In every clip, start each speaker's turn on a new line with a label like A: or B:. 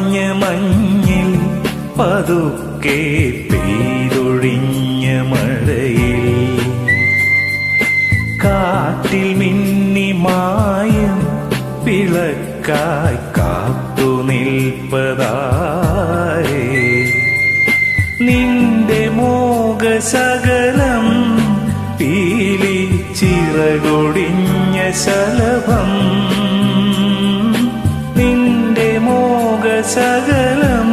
A: മാഞ്ഞ മഞ്ഞിൽ പതുക്കെ പെയ്തൊഴിഞ്ഞ മഴയിൽ. കാറ്റിൽ മിന്നി മായം പിളക്കായി കാത്തു നിൽപ്പതാരേ. നിന്റെ മോകശകലം പീലി ചിറകൊടിഞ്ഞ ശലഭം മോകശകലം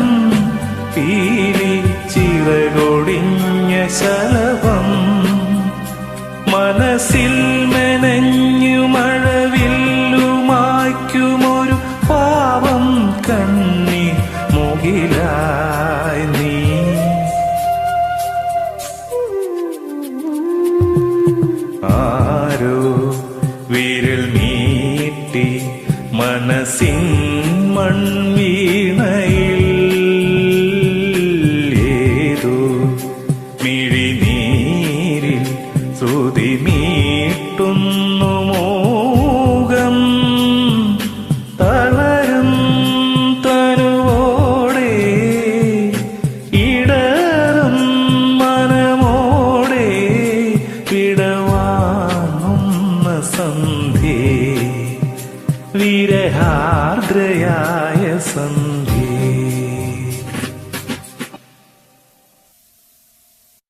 A: തീരി ചിറകൊടിഞ്ഞ ശലഭം മനസ്സിൽ മെനഞ്ഞു മഴവില്ലുമായ്ക്കുമൊരു പാവം കണ്ണി മുകിലായി നീ. നീട്ടി മനസ്സിൻ മൺവീണയിൽ കുതിമീട്ടുന്നു മോകം. തളരും തനുവോടെ ഇടറും മനമോടെ വിടവാങ്ങുന്ന സന്ധി വിരഹാർദ്രയായ സന്ധി